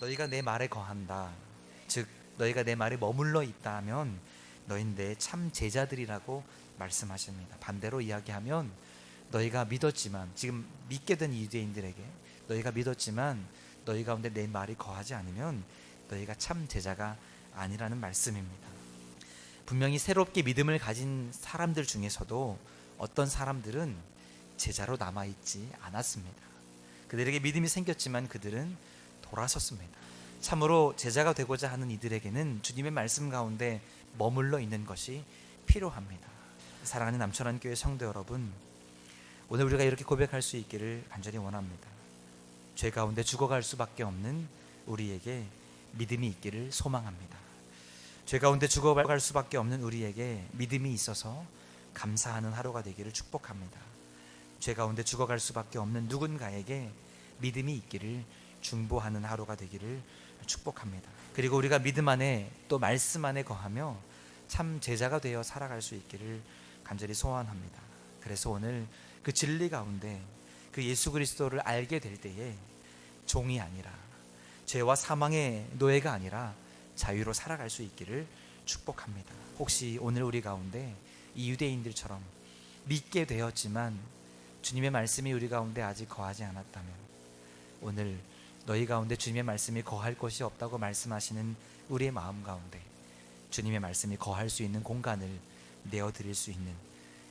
너희가 내 말에 거한다. 즉 너희가 내 말에 머물러 있다면 너희는 내 참 제자들이라고 말씀하십니다. 반대로 이야기하면 너희가 믿었지만 지금 믿게 된 유대인들에게 너희가 믿었지만 너희 가운데 내 말이 거하지 않으면 너희가 참 제자가 아니라는 말씀입니다. 분명히 새롭게 믿음을 가진 사람들 중에서도 어떤 사람들은 제자로 남아 있지 않았습니다. 그들에게 믿음이 생겼지만 그들은 돌아섰습니다. 참으로 제자가 되고자 하는 이들에게는 주님의 말씀 가운데 머물러 있는 것이 필요합니다. 사랑하는 남천한 교회 성도 여러분, 오늘 우리가 이렇게 고백할 수 있기를 간절히 원합니다. 죄 가운데 죽어갈 수밖에 없는 우리에게 믿음이 있기를 소망합니다. 죄 가운데 죽어갈 수밖에 없는 우리에게 믿음이 있어서 감사하는 하루가 되기를 축복합니다. 죄 가운데 죽어갈 수밖에 없는 누군가에게 믿음이 있기를 중보하는 하루가 되기를 축복합니다. 그리고 우리가 믿음 안에 또 말씀 안에 거하며 참 제자가 되어 살아갈 수 있기를 간절히 소원합니다. 그래서 오늘 그 진리 가운데 그 예수 그리스도를 알게 될 때에 종이 아니라 죄와 사망의 노예가 아니라 자유로 살아갈 수 있기를 축복합니다. 혹시 오늘 우리 가운데 이 유대인들처럼 믿게 되었지만 주님의 말씀이 우리 가운데 아직 거하지 않았다면 오늘 너희 가운데 주님의 말씀이 거할 곳이 없다고 말씀하시는 우리의 마음 가운데 주님의 말씀이 거할 수 있는 공간을 내어 드릴 수 있는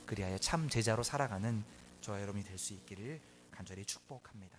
그리하여 참 제자로 살아가는 저와 여러분이 될 수 있기를 간절히 축복합니다.